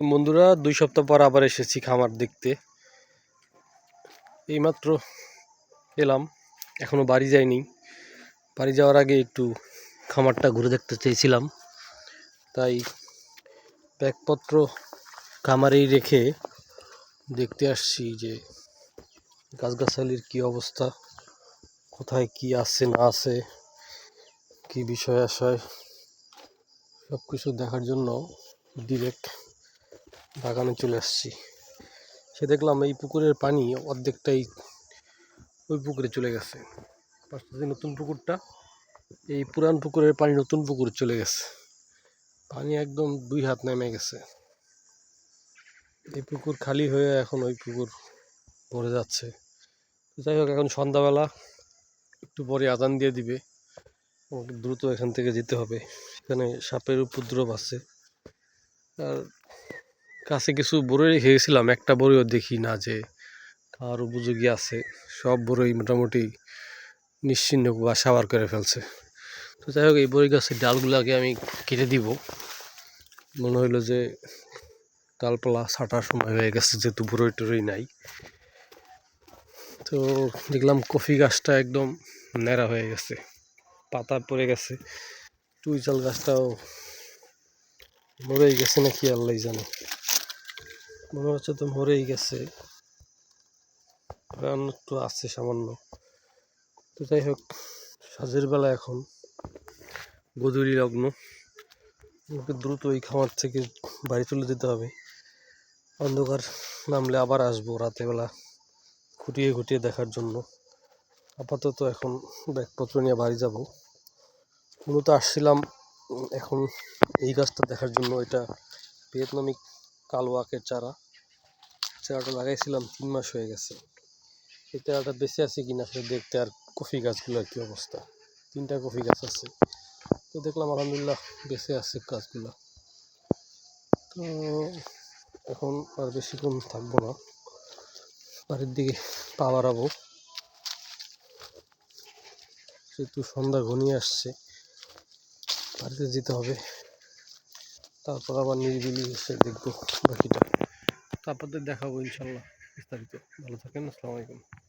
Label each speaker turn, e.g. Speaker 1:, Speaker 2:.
Speaker 1: বন্ধুরা, দুই সপ্তাহ পর আবার এসেছি খামার দেখতে। এইমাত্র এলাম, এখনও বাড়ি যাইনি। বাড়ি যাওয়ার আগে একটু খামারটা ঘুরে দেখতে চেয়েছিলাম। তাই ব্যাগপত্র খামারেই রেখে দেখতে আসছি যে গাছগাছালির কি অবস্থা, কোথায় কি আছে, না আছে, কি বিষয় আশয় সব কিছু দেখার জন্য ডিরেক্ট বাগানে চলে আসছি। সে দেখলাম এই পুকুরের পানি অর্ধেকটাই ওই পুকুরে চলে গেছে। পাশে যে নতুন পুকুরটা, এই পুরান পুকুরের পানি নতুন পুকুরে চলে গেছে। পানি একদম দুই হাত নেমে গেছে। এই পুকুর খালি হয়ে এখন ওই পুকুর ভরে যাচ্ছে। যাই হোক, এখন সন্ধ্যাবেলা, একটু পরে আদান দিয়ে দিবে। আমাকে দ্রুত এখান থেকে যেতে হবে। এখানে সাপের উপদ্রব আছে। আর কাছে কিছু বড়ই রেখে গেছিলাম একটা বড়ইও দেখি না যে তার উপযোগী আছে। সব বড়ই মোটামুটি নিশ্চিন্ন বা সাবার করে ফেলছে। তো যাই হোক, এই বড়ই গাছের ডালগুলোকে আমি কেটে দিব। মনে হইল যে ডালপালা ছাটার সময় হয়ে গেছে, যেহেতু বড়ই টরই নাই। তো দেখলাম কফি গাছটা একদম ন্যাড়া হয়ে গেছে, পাতা পড়ে গেছে। টুইচাল গাছটাও মরেই গেছে নাকি আল্লাহ জানে। মনে হচ্ছে তো মরেই গেছে। প্রাণ একটু আছে সামান্য। তো যাই হোক, সাজের বেলা এখন। গধূলি লগ্ন। আমাকে দ্রুত এই খামার থেকে বাড়ি চলে যেতে হবে। অন্ধকার নামলে আবার আসব রাতেবেলা খুঁটিয়ে খুঁটিয়ে দেখার জন্য। আপাতত এখন ব্যাগপত্র নিয়ে বাড়ি যাব। মূলত আসছিলাম এখন এই গাছটা দেখার জন্য। এটা ভিয়েতনামি কালো আখের চারা। চারাটা লাগাইছিলাম, তিন মাস হয়ে গেছে। এই চারাটা বেঁচে আছে কিনা সেটা দেখতে আর কফি গাছগুলোর কি অবস্থা। তিনটা কফি গাছ আছে। তো দেখলাম আলহামদুলিল্লাহ বেঁচে আছে গাছগুলো। তো এখন আর বেশিক্ষণ থাকব না। বাড়ির দিকে পা বাড়াবো। যেহেতু সন্ধ্যা ঘনিয়ে আসছে, বাড়িতে যেতে হবে। তারপর আবার নিরিবিলি এসে দেখব বাকিটা। তারপর দেখাবো ইনশাল্লাহ বিস্তারিত। ভালো থাকেন আসসালামু আলাইকুম।